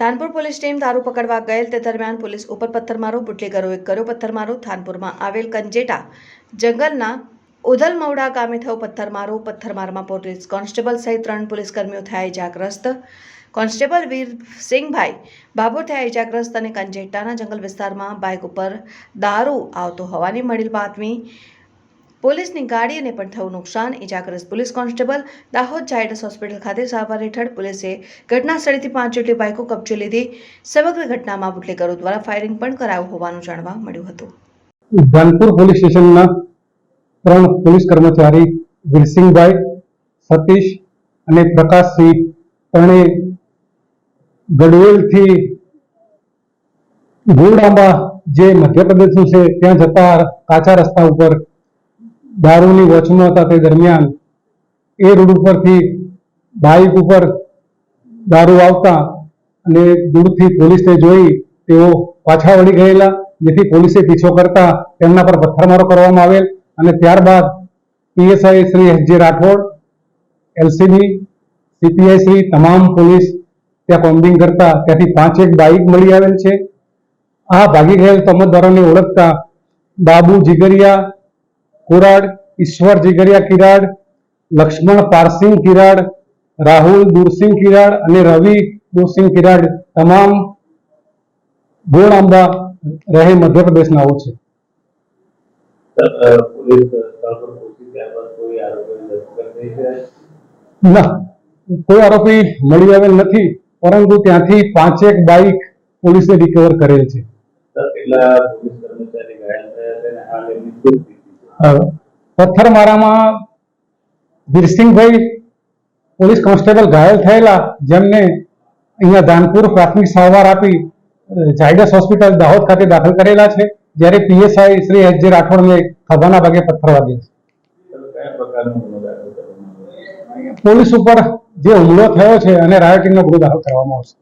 Dhanpur police team દારૂ પકડવા ગયેલ તે દરમિયાન પોલીસ ઉપર પથ્થરમારો, બુટલેગરોએ કર્યો પથ્થરમારો. થાનપુરમાં આવેલ કંજેટા જંગલના ઉધલમવડા ગામે થયો પથ્થરમારો. પથ્થરમારમાં પોલીસ કોન્સ્ટેબલ સહિત ત્રણ પોલીસ કર્મીઓ થયા ઇજાગ્રસ્ત. કોન્સ્ટેબલ વીરસિંહભાઈ બાબુ થયા ઇજાગ્રસ્ત અને કંજેટાના જંગલ વિસ્તારમાં બાઇક ઉપર દારૂ આવતો હોવાની મળેલ બાતમી પોલીસની ગાડીને પણ થયું નુકસાન. ઇજાગ્રસ્ત police constable Dahod Zydus hospital ખાતે સારવાર હેઠળ પોલીસે ઘટના સ્થળેથી પાંચ જેટલી બાઇકો કબજે લીધી. સમગ્ર ઘટનામાં બુટલેકરો દ્વારા ફાયરિંગ પણ કરાયું હોવાનું જાણવા મળ્યું હતું. ધાનપુર પોલીસ સ્ટેશનના ત્રણ પોલીસ કર્મચારી વીરસિંહભાઈ, સતીશ અને પ્રકાશસિંહ ત્રણે ગઢવેલથી ગોળાંબા જે મધ્યપ્રદેશનું છે, ત્યાં જતા કાચા રસ્તા ઉપર દારૂની વચમાં હતા તે દરમિયાન એ રોડ ઉપરથી બાઇક ઉપર દારૂ આવતા અને દૂરથી પોલીસને જોઈ તેઓ પાછા વળી ગયેલા. જેથી પોલીસે પીછો કરતા તેમના પર પથ્થરમારો કરવામાં આવેલ અને ત્યારબાદ પીએસઆઈ શ્રી એસ જે રાઠોડ, એલસીબી, સીપીઆઈ શ્રી તમામ પોલીસ ત્યાં કોમ્બિંગ કરતા ત્યાંથી પાંચ એક બાઇક મળી આવેલ છે. આ ભાગી ગયેલ તમતદારોને ઓળખતા બાબુ જીગરિયા કોરાડ ઈશ્વર જીગરિયા કિરાડ લક્ષ્મણ પારસિંહ કિરાડ રાહુલ દુરસિંહ કિરાડ અને રવિ દુરસિંહ કિરાડ તમામ ગોળાંબા રહે મધ્યપ્રદેશનાઓ છે. ના કોઈ આરોપી મળી આવેલ નથી પરંતુ ત્યાંથી પાંચેક બાઇક પોલીસે રિકવર કરેલ છે. કેટલા પોલીસ કર્મચારી ઘાયલ થયા છે અને હાલ એમની પથ્થરમારામાં વીરસિંહભાઈ પોલીસ કોન્સ્ટેબલ ઘાયલ થયેલા, જેમને અહીંયા ધાનપુર પ્રાથમિક સારવાર આપી ઝાયડસ હોસ્પિટલ દાહોદ ખાતે દાખલ કરેલા છે જ્યારે પીએસઆઈ શ્રી એચ જે રાઠોડને ખભાના ભાગે પથ્થર વાગે છે સર કયા પ્રકારનો ગુનો દાખલ કરવામાં આવ્યો છે? પોલીસ ઉપર જે હુમલો થયો છે અને રાયોટિંગનો ગુનો દાખલ કરવામાં આવશે